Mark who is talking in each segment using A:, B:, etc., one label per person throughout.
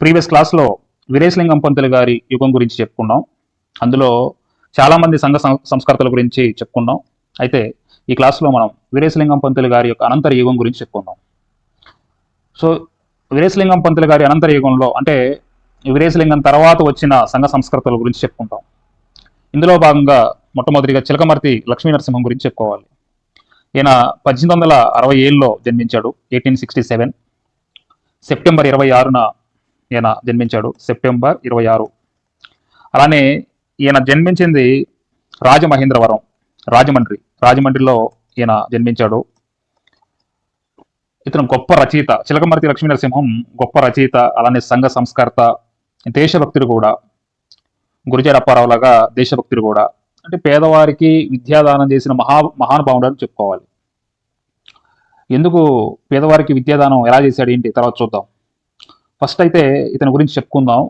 A: Previous క్లాస్లో వీరేశలింగం పంతులు గారి యుగం గురించి చెప్పుకున్నాం. అందులో చాలామంది సంఘ సం- సంస్కర్తల గురించి చెప్పుకున్నాం. అయితే ఈ క్లాస్లో మనం వీరేశలింగం పంతులు గారి యొక్క అనంతర యుగం గురించి చెప్పుకుందాం. సో వీరేశలింగం పంతులు గారి అనంతర యుగంలో అంటే వీరేశలింగం తర్వాత వచ్చిన సంఘ సంస్కృతుల గురించి చెప్పుకుంటాం. ఇందులో భాగంగా మొట్టమొదటిగా చిలకమర్తి లక్ష్మీ నరసింహం గురించి చెప్పుకోవాలి. ఈయన పద్దెనిమిది వందల అరవై ఏళ్ళలో జన్మించాడు ఎయిటీన్ సిక్స్టీ సెవెన్. సెప్టెంబర్ ఇరవై ఆరున ఈయన జన్మించాడు. సెప్టెంబర్ ఇరవై ఆరు. అలానే ఈయన జన్మించింది రాజమహేంద్రవరం రాజమండ్రి. రాజమండ్రిలో ఈయన జన్మించాడు. ఇతను గొప్ప రచయిత. చిలకమర్తి లక్ష్మీ నరసింహం గొప్ప రచయిత అలానే సంఘ సంస్కర్త దేశభక్తుడు కూడా. గురుజాడ అప్పారావు లాగా దేశభక్తుడు కూడా. అంటే పేదవారికి విద్యాదానం చేసిన మహా మహానుభావుడు అని చెప్పుకోవాలి. ఎందుకు పేదవారికి విద్యాదానం ఎలా చేశాడు ఏంటి? తర్వాత చూద్దాం. ఫస్ట్ అయితే ఇతని గురించి చెప్పుకుందాం.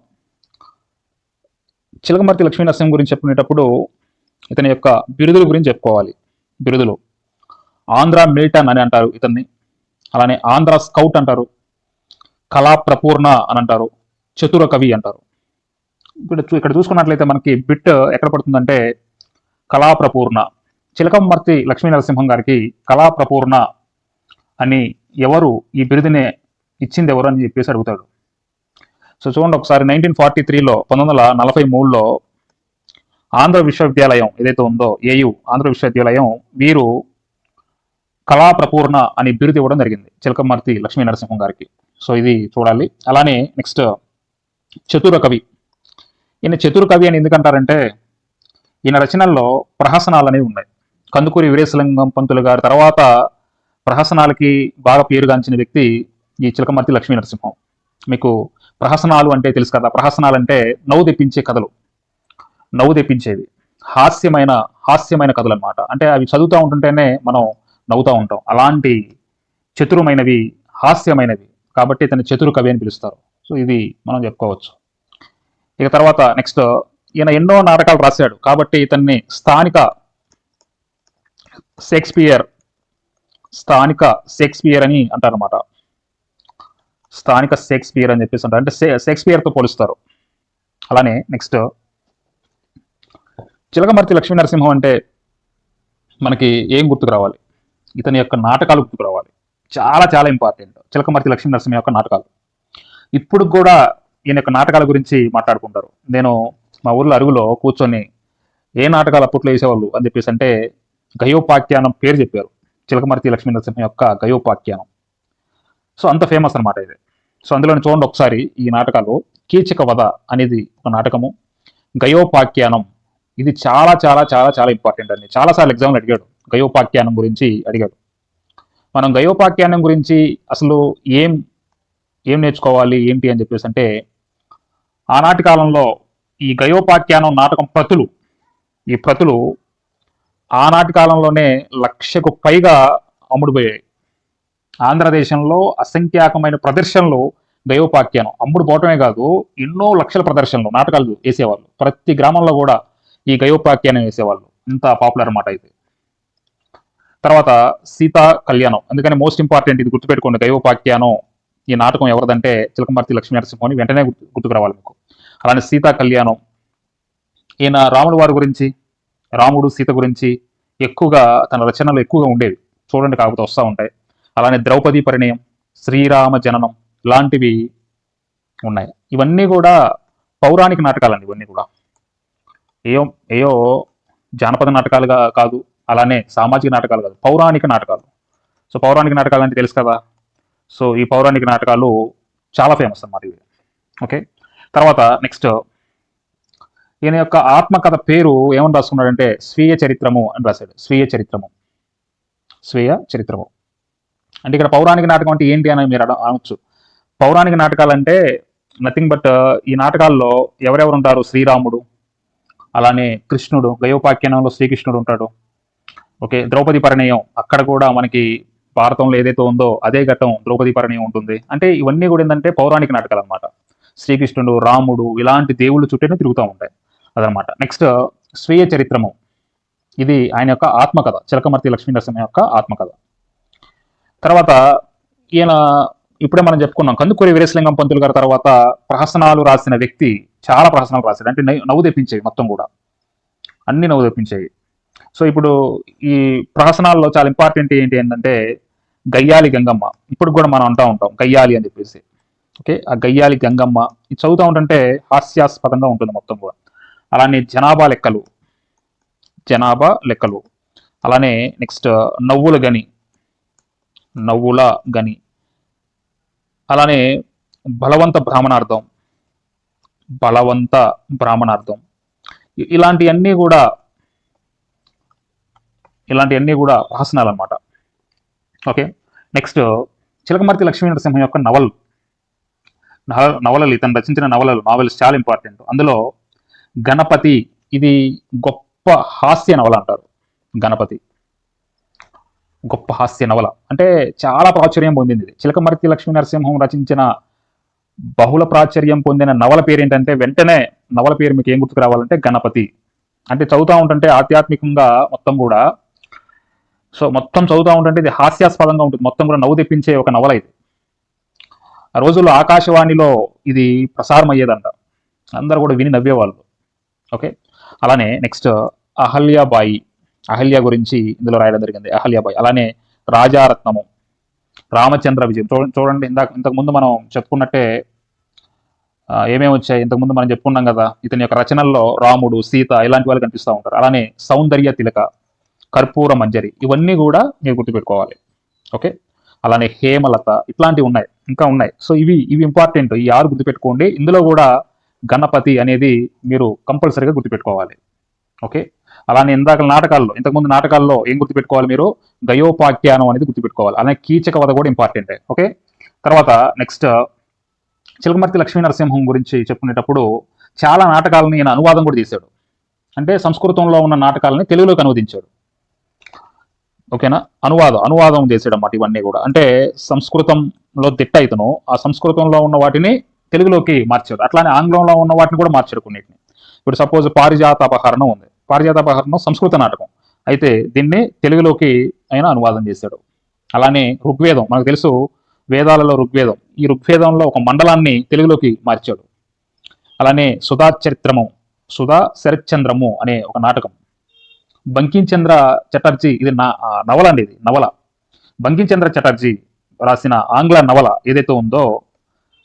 A: చిలకమర్తి లక్ష్మీనరసింహ గురించి చెప్పుకునేటప్పుడు ఇతని యొక్క బిరుదుల గురించి చెప్పుకోవాలి. బిరుదులు. ఆంధ్ర మిల్టన్ అని అంటారు ఇతన్ని. అలానే ఆంధ్ర స్కౌట్ అంటారు. కళా ప్రపూర్ణ అని అంటారు. చతుర కవి అంటారు. ఇక్కడ ఇక్కడ చూసుకున్నట్లయితే మనకి బిట్ ఎక్కడ పడుతుందంటే కళా ప్రపూర్ణ. చిలకమర్తి లక్ష్మీనరసింహం గారికి కళా ప్రపూర్ణ అని ఎవరు ఈ బిరుదునే ఇచ్చింది ఎవరు అని చెప్పేసి అడుగుతాడు. సో చూడండి ఒకసారి నైన్టీన్ ఫార్టీ త్రీలో పంతొమ్మిది వందల నలభై మూడులో ఆంధ్ర విశ్వవిద్యాలయం ఏదైతే ఉందో ఏయు ఆంధ్ర విశ్వవిద్యాలయం వీరు కళా ప్రపూర్ణ అని బిరుదు ఇవ్వడం జరిగింది చిలకమర్తి లక్ష్మీ నరసింహం గారికి. సో ఇది చూడాలి. అలానే నెక్స్ట్ చతుర కవి. ఈయన చతుర కవి అని ఎందుకంటారంటే ఈయన రచనల్లో ప్రహసనాలు అనేవి ఉన్నాయి. కందుకూరి వీరేశలింగం పంతులు గారి తర్వాత ప్రహసనాలకి బాగా పేరుగాంచిన వ్యక్తి ఈ చిలకమర్తి లక్ష్మీ నరసింహం. మీకు ప్రహసనాలు అంటే తెలుసు కదా ప్రహసనాలు అంటే నవ్వు తెప్పించే కథలు. నవ్వు తెప్పించేవి. హాస్యమైన హాస్యమైన కథలు అనమాట అంటే అవి చదువుతూ ఉంటుంటేనే మనం నవ్వుతూ ఉంటాం. అలాంటి చతురమైనవి హాస్యమైనవి. కాబట్టి ఇతని చతురు కవి అని పిలుస్తారు. సో ఇది మనం చెప్పుకోవచ్చు. ఇక తర్వాత నెక్స్ట్ ఈయన ఎన్నో నాటకాలు రాశాడు. కాబట్టి ఇతన్ని స్థానిక షేక్స్పియర్ స్థానిక షేక్స్పియర్ అని అంటారన్నమాట. స్థానిక షేక్స్పియర్ అని చెప్పేసి అంటారు అంటే షేక్స్పియర్తో పోలుస్తారు. అలానే నెక్స్ట్ చిలకమర్తి లక్ష్మీ నరసింహం అంటే మనకి ఏం గుర్తుకు రావాలి? ఇతని యొక్క నాటకాలు గుర్తుకు రావాలి. చాలా చాలా ఇంపార్టెంట్ చిలకమర్తి లక్ష్మీ నరసింహ యొక్క నాటకాలు. ఇప్పుడు కూడా ఈయన యొక్క నాటకాల గురించి మాట్లాడుకుంటారు. నేను మా ఊర్లో అరుగులో కూర్చొని ఏ నాటకాలు అప్పట్లో వేసేవాళ్ళు అని చెప్పేసి అంటే గయోపాఖ్యానం పేరు చెప్పారు. చిలకమర్తి లక్ష్మీ నరసింహం యొక్క గయోపాఖ్యానం. సో అంత ఫేమస్ అనమాట ఇది. సో అందులోని చూడండి ఒకసారి ఈ నాటకాలు. కీచక వధ అనేది ఒక నాటకము. గయోపాఖ్యానం. ఇది చాలా చాలా చాలా చాలా ఇంపార్టెంట్ అండి. చాలాసార్లు ఎగ్జామ్లు అడిగాడు. గయోపాఖ్యానం గురించి అడిగాడు. మనం గయోపాఖ్యానం గురించి అసలు ఏం ఏం నేర్చుకోవాలి ఏంటి అని చెప్పేసి అంటే ఆనాటి కాలంలో ఈ గయోపాఖ్యానం నాటకం ప్రతులు ఈ ప్రతులు ఆనాటి కాలంలోనే లక్షకు పైగా అమ్ముడుపోయాయి. ఆంధ్రదేశంలో అసంఖ్యాకమైన ప్రదర్శనలు గయోపాఖ్యానం అమ్ముడు పోవటమే కాదు ఎన్నో లక్షల ప్రదర్శనలు నాటకాలు వేసేవాళ్ళు. ప్రతి గ్రామంలో కూడా ఈ గయోపాఖ్యానం వేసేవాళ్ళు. ఇంత పాపులర్ అన్నమాట ఇది తర్వాత సీతా కళ్యాణం. అందుకని మోస్ట్ ఇంపార్టెంట్ ఇది గుర్తుపెట్టుకోండి దైవపాఖ్యానం. ఈ నాటకం ఎవరిదంటే చిలకమర్తి లక్ష్మీ నరసింహం వెంటనే గుర్తు గుర్తుకు రావాలి మీకు. అలానే సీతా కళ్యాణం. ఈయన రాముడు వారి గురించి రాముడు సీత గురించి ఎక్కువగా తన రచనలు ఎక్కువగా ఉండేవి. చూడండి కాకపోతే వస్తూ ఉంటాయి. అలానే ద్రౌపది పరిణయం శ్రీరామ జననం లాంటివి ఉన్నాయి. ఇవన్నీ కూడా పౌరాణిక నాటకాలండి ఇవన్నీ కూడా. ఏయో ఏయో జానపద నాటకాలుగా కాదు అలానే సామాజిక నాటకాలు కాదు పౌరాణిక నాటకాలు. సో పౌరాణిక నాటకాలు అంటే తెలుసు కదా? సో ఈ పౌరాణిక నాటకాలు చాలా ఫేమస్ అన్నమాట ఇవి. ఓకే? తర్వాత నెక్స్ట్ ఈయన యొక్క ఆత్మకథ పేరు ఏమని రాసుకున్నాడంటే స్వీయ చరిత్రము అని రాశాడు. స్వీయ చరిత్రము. స్వీయ చరిత్రము. అంటే ఇక్కడ పౌరాణిక నాటకం అంటే ఏంటి అని మీరు అనొచ్చు. పౌరాణిక నాటకాలు అంటే నథింగ్ బట్ ఈ నాటకాల్లో ఎవరెవరు ఉంటారు? శ్రీరాముడు అలానే కృష్ణుడు గయోపాఖ్యానంలో శ్రీకృష్ణుడు ఉంటాడు. ఓకే ద్రౌపది పరిణయం అక్కడ కూడా మనకి భారతంలో ఏదైతే ఉందో అదే ఘట్టం ద్రౌపది పరిణయం ఉంటుంది. అంటే ఇవన్నీ కూడా ఏంటంటే పౌరాణిక నాటకాలు అనమాట శ్రీకృష్ణుడు రాముడు ఇలాంటి దేవుళ్ళు చుట్టూనే తిరుగుతూ ఉంటాయి అదనమాట నెక్స్ట్ స్వీయ చరిత్రము. ఇది ఆయన యొక్క ఆత్మకథ చిలకమర్తి లక్ష్మీ నరసింహ యొక్క ఆత్మకథ. తర్వాత ఈయన ఇప్పుడే మనం చెప్పుకున్నాం కందుకూరి వీరేశలింగం పంతులు గారి తర్వాత ప్రహసనాలు రాసిన వ్యక్తి చాలా ప్రహసనాలు రాశాడు. అంటే నవ్వు- తెప్పించేవి మొత్తం కూడా. అన్ని నవ్వు తెప్పించేవి. సో ఇప్పుడు ఈ ప్రహసనాల్లో చాలా ఇంపార్టెంట్ ఏంటి ఏంటంటే గయ్యాలి గంగమ్మ. ఇప్పుడు కూడా మనం అంటూ ఉంటాం గయ్యాలి అని చెప్పేసి. ఓకే? ఆ గయ్యాలి గంగమ్మ. ఇది చదువుతూ ఉంటుంటే హాస్యాస్పదంగా ఉంటుంది మొత్తం కూడా. అలానే జనాభా లెక్కలు. జనాభా లెక్కలు. అలానే నెక్స్ట్ నవ్వుల గని. నవ్వుల గని. అలానే బలవంత బ్రాహ్మణార్థం బలవంత బ్రాహ్మణార్థం. ఇలాంటివన్నీ కూడా ఇలాంటివన్నీ కూడా ప్రహసనాలు అనమాట ఓకే? నెక్స్ట్ చిలకమర్తి లక్ష్మీ నరసింహం యొక్క నవలు. నవ- నవలలు ఇతను రచించిన నవలలు నావెల్స్ చాలా ఇంపార్టెంట్. అందులో గణపతి ఇది గొప్ప హాస్య నవల అంటారు. గణపతి. గొప్ప హాస్య నవల. అంటే చాలా ప్రాచుర్యం పొందింది. ఇది చిలకమర్తి లక్ష్మీ నరసింహం రచించిన బహుళ ప్రాచుర్యం పొందిన నవల పేరు ఏంటంటే వెంటనే నవల పేరు మీకు ఏం గుర్తుకు రావాలంటే గణపతి. అంటే చదువుతూ ఉంటుంటే ఆధ్యాత్మికంగా మొత్తం కూడా సో మొత్తం చదువుతూ ఉంటుంటే ఇది హాస్యాస్పదంగా ఉంటుంది. మొత్తం కూడా నవ్వు తెప్పించే ఒక నవల ఇది. ఆ రోజుల్లో ఆకాశవాణిలో ఇది ప్రసారం అయ్యేదంట అందరూ కూడా విని నవ్వేవాళ్ళు. ఓకే? అలానే నెక్స్ట్ అహల్యాబాయి అహల్య గురించి ఇందులో రాయడం జరిగింది. అహల్యాబాయ్ అలానే రాజారత్నము. రామచంద్ర విజయం. చూడండి ఇందాక ఇంతకుముందు మనం చెప్పుకున్నట్టే ఏమేమి వచ్చాయి? ఇంతకుముందు మనం చెప్పుకున్నాం కదా ఇతని యొక్క రచనల్లో రాముడు సీత ఇలాంటి వాళ్ళు కనిపిస్తూ ఉంటారు. అలానే సౌందర్య తిలక కర్పూర మంజరి ఇవన్నీ కూడా మీరు గుర్తుపెట్టుకోవాలి. ఓకే? అలానే హేమలత ఇట్లాంటివి ఉన్నాయి. ఇంకా ఉన్నాయి. సో ఇవి ఇవి ఇంపార్టెంట్ ఈ ఆరు గుర్తుపెట్టుకోండి. ఇందులో కూడా గణపతి అనేది మీరు కంపల్సరీగా గుర్తుపెట్టుకోవాలి. ఓకే? అలానే ఇందాక నాటకాల్లో ఇంతకుముందు నాటకాల్లో ఏం గుర్తుపెట్టుకోవాలి మీరు? గయోపాఖ్యానం అనేది గుర్తుపెట్టుకోవాలి. అలానే కీచక వద కూడా ఇంపార్టెంటే. ఓకే? తర్వాత నెక్స్ట్ చిలకమర్తి లక్ష్మీ నరసింహం గురించి చెప్పుకునేటప్పుడు చాలా నాటకాలను ఈయన అనువాదం కూడా చేశాడు. అంటే సంస్కృతంలో ఉన్న నాటకాలని తెలుగులోకి అనువదించాడు. ఓకేనా? అనువాదం అనువాదం చేసాడు అన్నమాట ఇవన్నీ కూడా. అంటే సంస్కృతంలో దిట్ట ఇతను ఆ సంస్కృతంలో ఉన్న వాటిని తెలుగులోకి మార్చాడు. అట్లానే ఆంగ్లంలో ఉన్న వాటిని కూడా మార్చాడు కొన్నిటిని. ఇప్పుడు సపోజ్ పారిజాత అపహరణం ఉంది. పారిజాతాపహరణం సంస్కృత నాటకం. అయితే దీన్ని తెలుగులోకి ఆయన అనువాదం చేశాడు. అలానే ఋగ్వేదం మనకు తెలుసు వేదాలలో ఋగ్వేదం. ఈ ఋగ్వేదంలో ఒక మండలాన్ని తెలుగులోకి మార్చాడు. అలానే సుధా చరిత్రము సుధా శరత్చంద్రము అనే ఒక నాటకం. బంకించంద్ర చటర్జీ ఇది నా నవల అండి ఇది నవల. బంకించంద్ర చటర్జీ రాసిన ఆంగ్ల నవల ఏదైతే ఉందో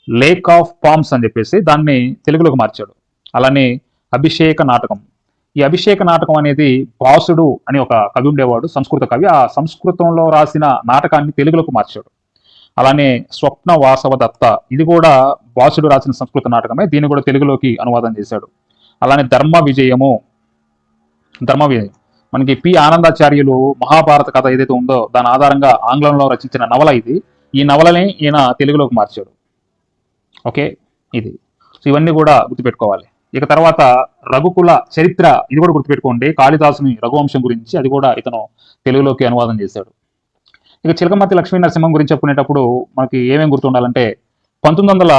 A: లేక్ ఆఫ్ పామ్స్ అని చెప్పేసి దాన్ని తెలుగులోకి మార్చాడు. అలానే అభిషేక నాటకం ఈ అభిషేక నాటకం అనేది భాసుడు అని ఒక కవి ఉండేవాడు సంస్కృత కవి. ఆ సంస్కృతంలో రాసిన నాటకాన్ని తెలుగులోకి మార్చాడు. అలానే స్వప్న వాసవ దత్త ఇది కూడా భాసుడు రాసిన సంస్కృత నాటకమే. దీన్ని కూడా తెలుగులోకి అనువాదం చేశాడు. అలానే ధర్మ విజయము ధర్మ విజయం. మనకి పి. ఆనందాచార్యులు మహాభారత కథ ఏదైతే ఉందో దాని ఆధారంగా ఆంగ్లంలో రచించిన నవల ఇది. ఈ నవలని ఈయన తెలుగులోకి మార్చాడు. ఓకే? ఇది. సో ఇవన్నీ కూడా గుర్తుపెట్టుకోవాలి. ఇక తర్వాత రఘుకుల చరిత్ర ఇది కూడా గుర్తుపెట్టుకోండి. కాళిదాసుని రఘువంశం గురించి అది కూడా ఇతను తెలుగులోకి అనువాదం చేశాడు. ఇక చిలకమతి లక్ష్మీ నరసింహం గురించి చెప్పుకునేటప్పుడు మనకి ఏమేమి గుర్తుండాలంటే పంతొమ్మిది వందల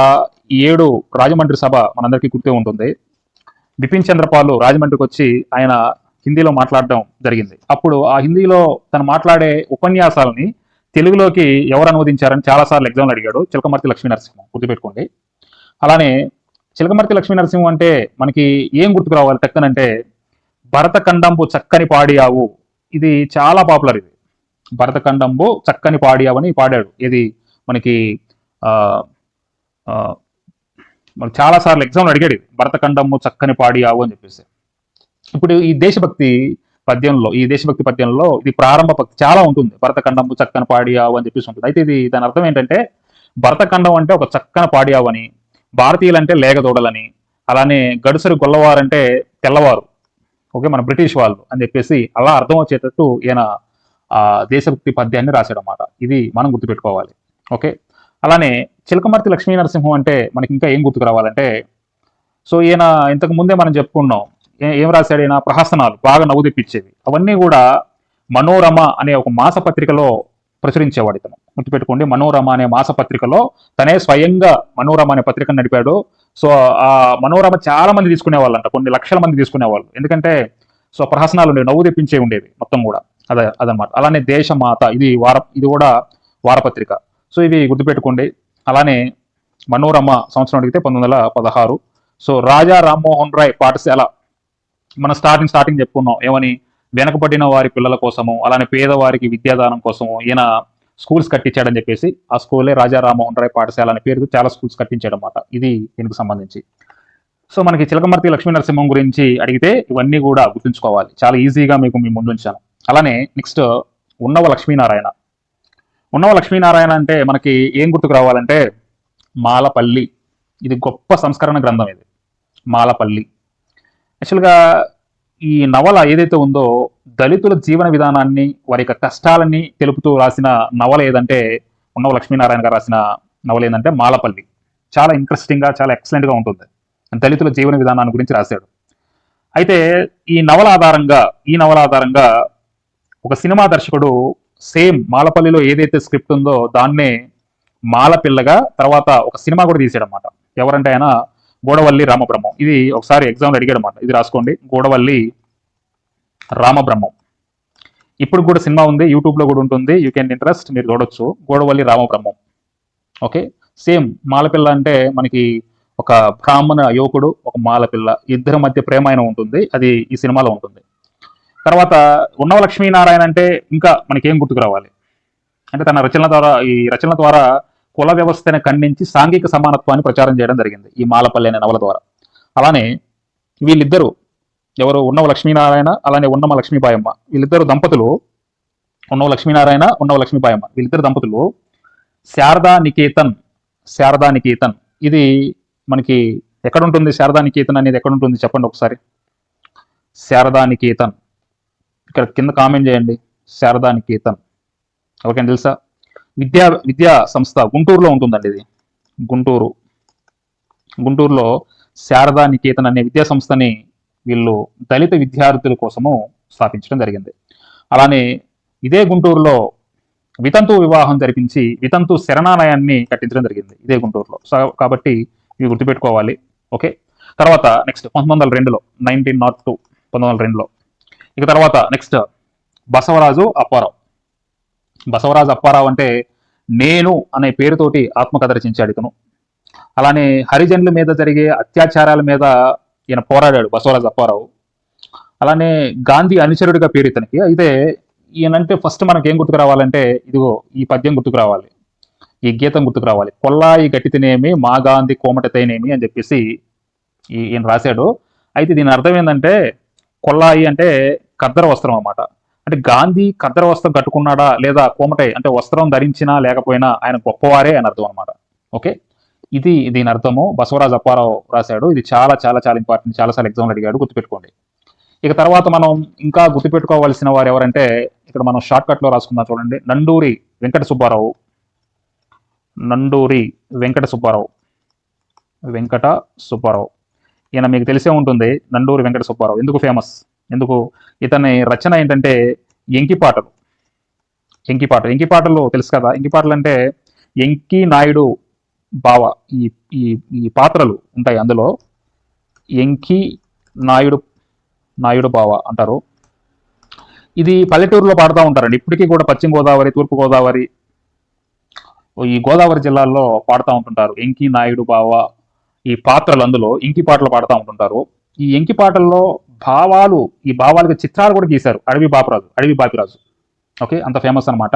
A: ఏడు రాజమండ్రి సభ మనందరికీ గుర్తే ఉంటుంది. బిపిన్ చంద్రపాల్ రాజమండ్రికి వచ్చి ఆయన హిందీలో మాట్లాడడం జరిగింది. అప్పుడు ఆ హిందీలో తను మాట్లాడే ఉపన్యాసాలని తెలుగులోకి ఎవరు అనువదించారని చాలాసార్లు ఎగ్జామ్లు అడిగాడు చిలకమర్తి లక్ష్మీ నరసింహం. గుర్తుపెట్టుకోండి. అలానే చిలకమర్తి లక్ష్మీ నరసింహం అంటే మనకి ఏం గుర్తుకు రావాలి? టక్కనంటే భరతఖండంబు చక్కని పాడియావు. ఇది చాలా పాపులర్ ఇది. భరత కండంబు చక్కని పాడియావు అని పాడాడు. ఇది మనకి ఆ, మనకు చాలా సార్లు ఎగ్జామ్లు అడిగాడు భరత భరతఖండము చక్కని పాడియావు అని చెప్పేసి. ఇప్పుడు ఈ దేశభక్తి పద్యంలో ఈ దేశభక్తి పద్యంలో ఇది ప్రారంభ భక్తి చాలా ఉంటుంది. భరతఖండము చక్కని పాడియావు అని చెప్పేసి ఉంటుంది. అయితే ఇది దాని అర్థం ఏంటంటే భరతఖండం అంటే ఒక చక్కని పాడియావు అని భారతీయులంటే లేగదూడలని అలానే గడుసరి గొల్లవారంటే తెల్లవారు. ఓకే మన బ్రిటిష్ వాళ్ళు అని చెప్పేసి అలా అర్థం వచ్చేటట్టు ఈయన దేశభక్తి పద్యాన్ని రాశాడనమాట ఇది మనం గుర్తుపెట్టుకోవాలి. ఓకే అలానే చిలకమర్తి లక్ష్మీ నరసింహం అంటే మనకి ఇంకా ఏం గుర్తుకు రావాలంటే సో ఈయన ఇంతకు ముందే మనం చెప్పుకున్నాం ఏం రాశాడు ఈయన? ప్రహసనాలు బాగా నవ్వు తెప్పించేవి. అవన్నీ కూడా మనోరమ అనే ఒక మాసపత్రికలో ప్రచురించేవాడు ఇతను. గుర్తుపెట్టుకోండి మనోరమ అనే మాసపత్రికలో తనే స్వయంగా మనోరమ అనే పత్రికను నడిపాడు. సో ఆ మనోరమ చాలా మంది తీసుకునే వాళ్ళంట కొన్ని లక్షల మంది తీసుకునేవాళ్ళు. ఎందుకంటే సో ప్రహసనాలు ఉండేవి నవ్వు తెప్పించే ఉండేవి మొత్తం కూడా. అదే అదనమాట అలానే దేశమాత ఇది వార ఇది కూడా వారపత్రిక. సో ఇవి గుర్తుపెట్టుకోండి. అలానే మనోరమ సంవత్సరం అడిగితే పంతొమ్మిది వందల పదహారు. సో రాజా రామ్మోహన్ రాయ్ పాఠశాల మనం స్టార్టింగ్ స్టార్టింగ్ చెప్పుకున్నాం. ఏమని? వెనకబడిన వారి పిల్లల కోసము అలానే పేదవారికి విద్యాదానం కోసము ఈయన స్కూల్స్ కట్టించాడని చెప్పేసి ఆ స్కూలే రాజా రామ్మోహన్ రాయ్ పాఠశాల అనే పేరుతో చాలా స్కూల్స్ కట్టించాడు అనమాట ఇది దీనికి సంబంధించి. సో మనకి చిలకమర్తి లక్ష్మీ నరసింహం గురించి అడిగితే ఇవన్నీ కూడా గుర్తుంచుకోవాలి. చాలా ఈజీగా మీకు మీ ముందు ఉంచాను. అలానే నెక్స్ట్ ఉన్నవ లక్ష్మీనారాయణ. ఉన్నవ లక్ష్మీనారాయణ అంటే మనకి ఏం గుర్తుకు రావాలంటే మాలపల్లి. ఇది గొప్ప సంస్కరణ గ్రంథం ఇది. మాలపల్లి. యాక్చువల్గా ఈ నవల ఏదైతే ఉందో దళితుల జీవన విధానాన్ని వారి యొక్క కష్టాలని తెలుపుతూ రాసిన నవల ఏదంటే ఉన్నవ లక్ష్మీనారాయణ గారు రాసిన నవల ఏంటంటే మాలపల్లి. చాలా ఇంట్రెస్టింగ్గా చాలా ఎక్సలెంట్గా ఉంటుంది. దళితుల జీవన విధానాన్ని గురించి రాశాడు. అయితే ఈ నవల ఆధారంగా ఈ నవల ఆధారంగా ఒక సినిమా దర్శకుడు సేమ్ మాలపల్లిలో ఏదైతే స్క్రిప్ట్ ఉందో దాన్నే మాలపిల్లగా తర్వాత ఒక సినిమా కూడా తీసాడనమాట ఎవరంటే ఆయన గోడవల్లి రామబ్రహ్మం. ఇది ఒకసారి ఎగ్జామ్లో అడిగాడు అనమాట ఇది రాసుకోండి. గోడవల్లి రామబ్రహ్మం. ఇప్పుడు కూడా సినిమా ఉంది. యూట్యూబ్లో కూడా ఉంటుంది. యూ కెన్ ఇంట్రెస్ట్ మీరు చూడొచ్చు. గోడవల్లి రామబ్రహ్మం. ఓకే సేమ్ మాలపిల్ల అంటే మనకి ఒక బ్రాహ్మణ యువకుడు ఒక మాలపిల్ల. ఇద్దరి మధ్య ప్రేమ అయిన ఉంటుంది. అది ఈ సినిమాలో ఉంటుంది. తర్వాత ఉన్నవ లక్ష్మీనారాయణ అంటే ఇంకా మనకేం గుర్తుకు రావాలి? అంటే తన రచనల ద్వారా ఈ రచనల ద్వారా కుల వ్యవస్థను ఖండించి సాంఘిక సమానత్వాన్ని ప్రచారం చేయడం జరిగింది ఈ మాలపల్లి అనే నవల ద్వారా. అలానే వీళ్ళిద్దరూ ఎవరు ఉన్నవ లక్ష్మీనారాయణ అలానే ఉన్నమ లక్ష్మీబాయమ్మ. వీళ్ళిద్దరు దంపతులు ఉన్నవ లక్ష్మీనారాయణ ఉన్నవ లక్ష్మీబాయమ్మ. వీళ్ళిద్దరు దంపతులు శారదా నికేతన్ శారదా నికేతన్. ఇది మనకి ఎక్కడ ఉంటుంది శారదా నికేతన్ అనేది ఎక్కడ ఉంటుంది చెప్పండి ఒకసారి? శారదా నికేతన్. ఇక్కడ కింద కామెంట్ చేయండి. శారదా నికేతన్. ఎవరికైనా తెలుసా? విద్యా విద్యా సంస్థ గుంటూరులో ఉంటుందండి ఇది. గుంటూరు. గుంటూరులో శారదా నికేతన్ అనే విద్యా సంస్థని వీళ్ళు దళిత విద్యార్థుల కోసము స్థాపించడం జరిగింది. అలానే ఇదే గుంటూరులో వితంతు వివాహం జరిపించి వితంతు శరణాలయాన్ని కట్టించడం జరిగింది ఇదే గుంటూరులో. సో కాబట్టి ఇవి గుర్తుపెట్టుకోవాలి. ఓకే? తర్వాత నెక్స్ట్ పంతొమ్మిది వందల రెండులో నైన్టీన్ నాట్ టూ పంతొమ్మిది వందల రెండులో. ఇక తర్వాత నెక్స్ట్ బసవరాజు అప్పారావు. బసవరాజు అప్పారావు అంటే నేను అనే పేరుతోటి ఆత్మకథ రచించాడు ఇతను. అలానే హరిజనుల మీద జరిగే అత్యాచారాల మీద ఈయన పోరాడాడు బసవరాజు అప్పారావు. అలానే గాంధీ అనుచరుడిగా పేరు ఇతనికి. అయితే ఈయనంటే ఫస్ట్ మనకి ఏం గుర్తుకు రావాలంటే ఇదిగో ఈ పద్యం గుర్తుకు రావాలి. ఈ గీతం గుర్తుకు రావాలి. కొల్లాయి గట్టితేనేమి మా గాంధీ కోమటతేనేమి అని చెప్పేసి ఈయన రాశాడు. అయితే దీని అర్థం ఏంటంటే కొల్లాయి అంటే కద్దర వస్త్రం అన్నమాట. అంటే గాంధీ ఖద్దర వస్త్రం కట్టుకున్నాడా లేదా కోమటై అంటే వస్త్రం ధరించినా లేకపోయినా ఆయన గొప్పవారే అని అర్థం అనమాట ఓకే? ఇది దీని అర్థము. బసవరాజ్ అప్పారావు రాశాడు. ఇది చాలా చాలా చాలా ఇంపార్టెంట్. చాలాసార్లు ఎగ్జామ్లు అడిగాడు. గుర్తుపెట్టుకోండి. ఇక తర్వాత మనం ఇంకా గుర్తుపెట్టుకోవాల్సిన వారు ఎవరంటే ఇక్కడ మనం షార్ట్ కట్లో రాసుకుందాం చూడండి. నండూరి వెంకట సుబ్బారావు. నండూరి వెంకట సుబ్బారావు. వెంకట సుబ్బారావు. ఈయన మీకు తెలిసే ఉంటుంది. నండూరి వెంకట సుబ్బారావు. ఎందుకు ఫేమస్ ఎందుకు? ఇతని రచన ఏంటంటే ఎంకి పాటలు. ఎంకి పాటలు. ఎంకి పాటలు తెలుసు కదా? ఎంకి పాటలు అంటే ఎంకి నాయుడు బావ ఈ ఈ ఈ పాత్రలు ఉంటాయి అందులో. ఎంకి నాయుడు నాయుడు బావ అంటారు. ఇది పల్లెటూరులో పాడుతూ ఉంటారండి. ఇప్పటికీ కూడా పశ్చిమ గోదావరి తూర్పు గోదావరి ఈ గోదావరి జిల్లాల్లో పాడుతూ ఉంటుంటారు. ఎంకి నాయుడు బావ ఈ పాత్రలు అందులో ఇంకి పాటలు పాడుతూ ఉంటుంటారు. ఈ ఎంకి పాటల్లో భావాలు ఈ భావాలకు చిత్రాలు కూడా గీశారు. అడవి బాపురాజు అడవి బాపిరాజు. ఓకే అంత ఫేమస్ అన్నమాట.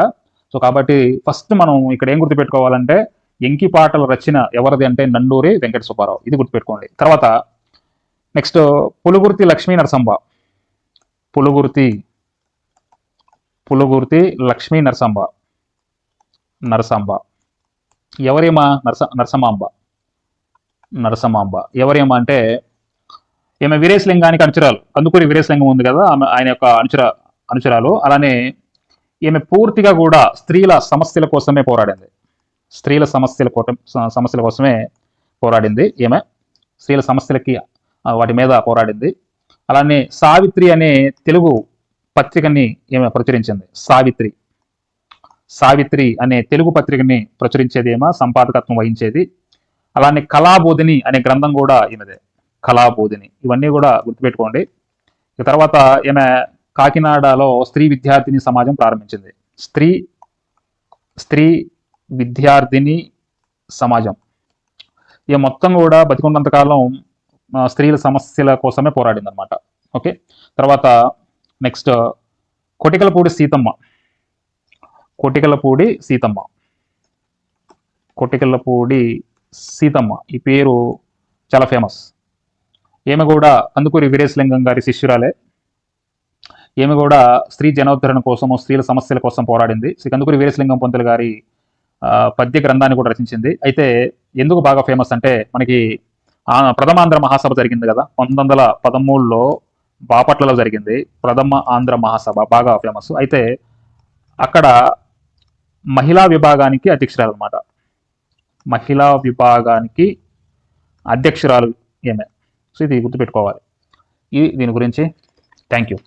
A: సో కాబట్టి ఫస్ట్ మనం ఇక్కడ ఏం గుర్తుపెట్టుకోవాలంటే ఎంకి పాటల రచన ఎవరిది అంటే నండూరి వెంకట సుబ్బారావు ఇది గుర్తుపెట్టుకోండి. తర్వాత నెక్స్ట్ పులుగుర్తి లక్ష్మీ నరసంబ. పులుగుర్తి పులుగుర్తి లక్ష్మీ నరసంబ. నరసంబ. ఎవరేమా? నరస నరసమాంబ. నరసమాంబ. ఎవరేమా అంటే ఈమె వీరేశలింగానికి అనుచరాలు. కందుకూరి వీరేశలింగం ఉంది కదా ఆమె ఆయన యొక్క అనుచర అనుచరాలు. అలానే ఈమె పూర్తిగా కూడా స్త్రీల సమస్యల కోసమే పోరాడింది. స్త్రీల సమస్యల కోట సమస్యల కోసమే పోరాడింది ఈమె. స్త్రీల సమస్యలకి వాటి మీద పోరాడింది. అలానే సావిత్రి అనే తెలుగు పత్రికని ఈమె ప్రచురించింది. సావిత్రి. సావిత్రి అనే తెలుగు పత్రికని ప్రచురించేది ఏమో సంపాదకత్వం వహించేది. అలానే కళాబోధిని అనే గ్రంథం కూడా ఈమెదే. కళాబోధిని. ఇవన్నీ కూడా గుర్తుపెట్టుకోండి. ఇక తర్వాత ఈమె కాకినాడలో స్త్రీ విద్యార్థిని సమాజం ప్రారంభించింది. స్త్రీ స్త్రీ విద్యార్థిని సమాజం. ఈ మొత్తం కూడా బతికున్నంతకాలం స్త్రీల సమస్యల కోసమే పోరాడింది అనమాట ఓకే? తర్వాత నెక్స్ట్ కొటికలపూడి సీతమ్మ. కొటికలపూడి సీతమ్మ. కొటికలపూడి సీతమ్మ. ఈ పేరు చాలా ఫేమస్. ఈమె కూడా కందుకూరి వీరేశలింగం గారి శిష్యురాలే. ఈమె కూడా స్త్రీ జనోద్ధరణ కోసము స్త్రీల సమస్యల కోసం పోరాడింది. శ్రీ కందుకూరి వీరేశలింగం పంతులు గారి పద్య గ్రంథాన్ని కూడా రచించింది. అయితే ఎందుకు బాగా ఫేమస్ అంటే మనకి ప్రథమాంధ్ర మహాసభ జరిగింది కదా. పంతొమ్మిది వందల పదమూడులో బాపట్లలో జరిగింది. ప్రథమ ఆంధ్ర మహాసభ బాగా ఫేమస్. అయితే అక్కడ మహిళా విభాగానికి అధ్యక్షురాలు అనమాట మహిళా విభాగానికి అధ్యక్షురాలు ఏమే సో ఇది గుర్తుపెట్టుకోవాలి. ఇది దీని గురించి థ్యాంక్ యూ